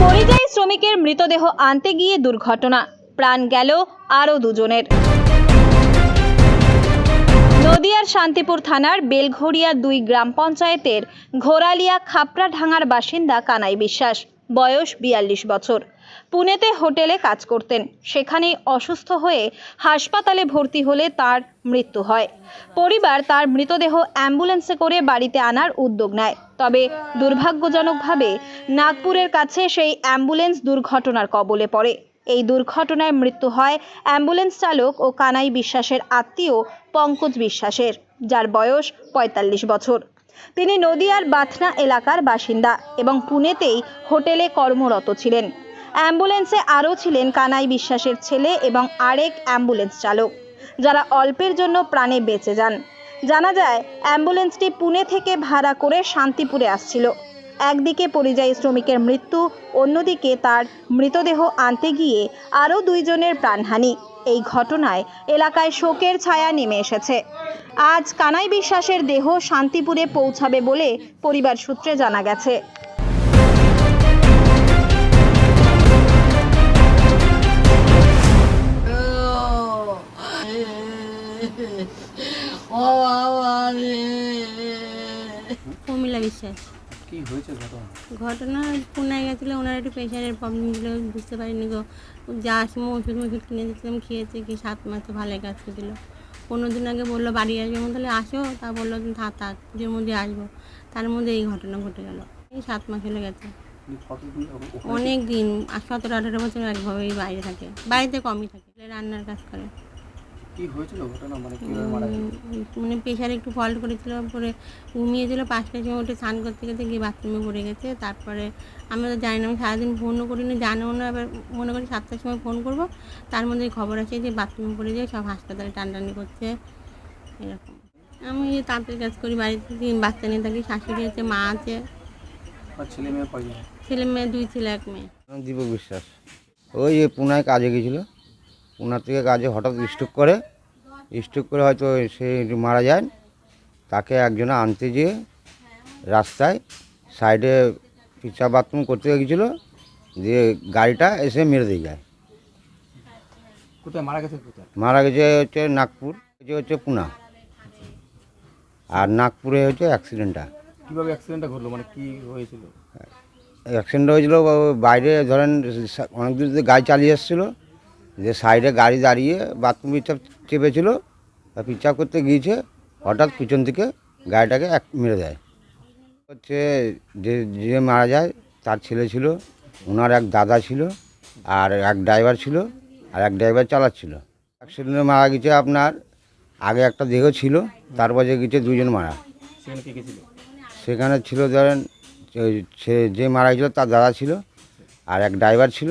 পরিযায়ী শ্রমিকের মৃতদেহ আনতে গিয়ে দুর্ঘটনা। প্রাণ গেল আরও দুজনের। নদিয়ার শান্তিপুর থানার বেলঘড়িয়া দুই গ্রাম পঞ্চায়েতের ঘোরালিয়া খাপড়াঢাঙ্গার বাসিন্দা কানাই বিশ্বাস। বয়স বিয়াল্লিশ বছর। পুনেতে হোটেলে কাজ করতেন। সেখানেই অসুস্থ হয়ে হাসপাতালে ভর্তি হলে তার মৃত্যু হয়। পরিবার তার মৃতদেহ অ্যাম্বুলেন্সে করে বাড়িতে আনার উদ্যোগ নেয়। তবে দুর্ভাগ্যজনকভাবে নাগপুরের কাছে সেই অ্যাম্বুলেন্স দুর্ঘটনার কবলে পড়ে। এই দুর্ঘটনায় মৃত্যু হয় অ্যাম্বুলেন্স চালক ও কানাই বিশ্বাসের আত্মীয় পঙ্কজ বিশ্বাসের, যার বয়স পঁয়তাল্লিশ বছর। তিনি নদিয়ার বাথনা এলাকার বাসিন্দা এবং পুনেতেই হোটেলে কর্মরত ছিলেন। অ্যাম্বুলেন্সে আরও ছিলেন কানাই বিশ্বাসের ছেলে এবং আরেক অ্যাম্বুলেন্স চালক, যারা অল্পের জন্য প্রাণে বেঁচে যান। জানা যায়, অ্যাম্বুলেন্সটি পুনে থেকে ভাড়া করে শান্তিপুরে আসছিল। একদিকে পরিযায়ী শ্রমিকের মৃত্যু, অন্যদিকে তার মৃতদেহ আনতে গিয়ে আরও দুইজনের প্রাণহানি। এই ঘটনায় এলাকায় শোকের ছায়া নেমে এসেছে আজ কানাই বিশ্বাসের দেহ শান্তিপুরে পৌঁছাবে বলে পরিবার সূত্রে জানা গেছে বিশ্বাস কি হয়েছে ঘটনা? ঘটনা পুনে গেছিল ওনার একটু প্রেশারের প্রবলেম ছিল বুঝতে পারিনি গো। যাওয়ার সময় ওষুধ মষুধ কিনে দিয়েছিলাম খেয়েছে কি সাত মাসে ভালো কাজ করেছিল। পনেরো দিন আগে বলল বাড়ি আসবে? আমি তাহলে আসো। তা বলল থাক থাক পুজোর মধ্যে আসব। তার মধ্যে এই ঘটনা ঘটে গেল। এই সাত মাস হলে গেছে। অনেক দিন সতেরো আঠারো বছর একভাবেই বাইরে থাকে। বাড়িতে কমই থাকে রান্নার কাজ করে। কি হয়েছিল ঘটনা? মানে কীভাবে মারা গেল? মানে প্রেশারে একটু ফল্ট করেছিল পরে ঘুমিয়েছিল পাঁচটার সময় উঠে স্নান করতে গেছে গিয়ে বাথরুমে পড়ে গেছে। তারপরে আমি তো জানি না আমি সারাদিন ফোনও করিনি জানিও না এবার মনে করি সাতটার সময় ফোন করব। তার মধ্যে খবর আছে যে বাথরুমে পড়ে যায় সব হাসপাতালে টানটানি করছে। এরকম। আমি তাঁতের কাজ করি বাড়িতে তিন বাচ্চা নিয়ে থাকি শাশুড়ি আছে মা আছে। ছেলে মেয়ে দুই ছেলে এক মেয়ে। দীপক বিশ্বাস। ওই পুনায় কাজে গেছিল। পুনার থেকে কাজে হঠাৎ স্ট্রোক করে স্ট্রোক করে হয়তো সে মারা যায়। তাকে একজনে আনতে যেয়ে রাস্তায় সাইডে পিচা বাথরুম করতে গেছিল দিয়ে গাড়িটা এসে মেরে দিয়ে যায়। কোথায়? মারা গেছে কোথায়? মারা গেছে হচ্ছে নাগপুর যে হচ্ছে পুনা। আর নাগপুরে হচ্ছে অ্যাক্সিডেন্টটা। কীভাবে অ্যাক্সিডেন্টটা ঘটলো? মানে কি হয়েছিল? অ্যাক্সিডেন্ট হয়েছিল বাইরে ধরেন অনেক দূর গাড়ি চালিয়ে এসেছিল। যে সাইডে গাড়ি দাঁড়িয়ে বাথরুম পিচাপ চেপেছিল তা পিচাপ করতে গিয়েছে হঠাৎ পিছন থেকে গাড়িটাকে এক মেরে দেয়। হচ্ছে যে যে মারা যায় তার ছেলে ছিল ওনার এক দাদা ছিল আর এক ড্রাইভার ছিল আর এক ড্রাইভার চালাচ্ছিল। অ্যাক্সিডেন্টে মারা গেছে আপনার আগে একটা দেহ ছিল তারপর যে গেছে দুজন মারা। সেখানে ছিল? ধরেন যে মারা গেছিল তার দাদা ছিল আর এক ড্রাইভার ছিল